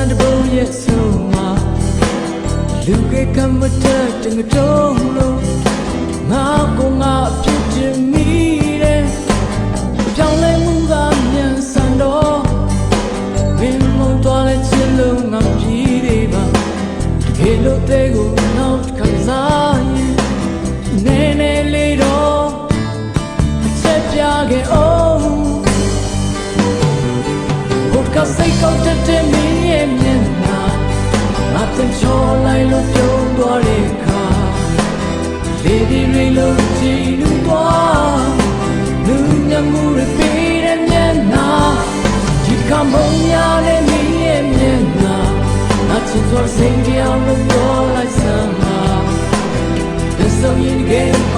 ရဲ့ဆုံးမှာလူကကမတတ်တင်တော့လို့ငါကိုငါအဖြစ်တင်မိတယ်ပြောင်းလဲမှုကမြန်ဆန်တော့မင်းမတော်လဲချင်လို့ငါပြည်တယ်ပါတကယ်လို့တဲ့ကိုနောက်တစ်ခါစားရင်နေနေလေးတော့အချက်ပြခဲ့အောင်ကိုကစိတ်ကောက်တဲ့မင်းရဲ့မျက်နှာငါ တင်ချော်လိုက်လို့ပြုံးသွားတဲ့အခါလေဒီရီလို့ကြည်နူသွားလူညမှုရပေးတဲ့မျက်နှာဒီကမုံညာနဲ့မင်းရဲ့မျက်နှာအချစ်စွာစိတ်ကြောင်လို့ပြောလိုက်စမ်းပါ There's something again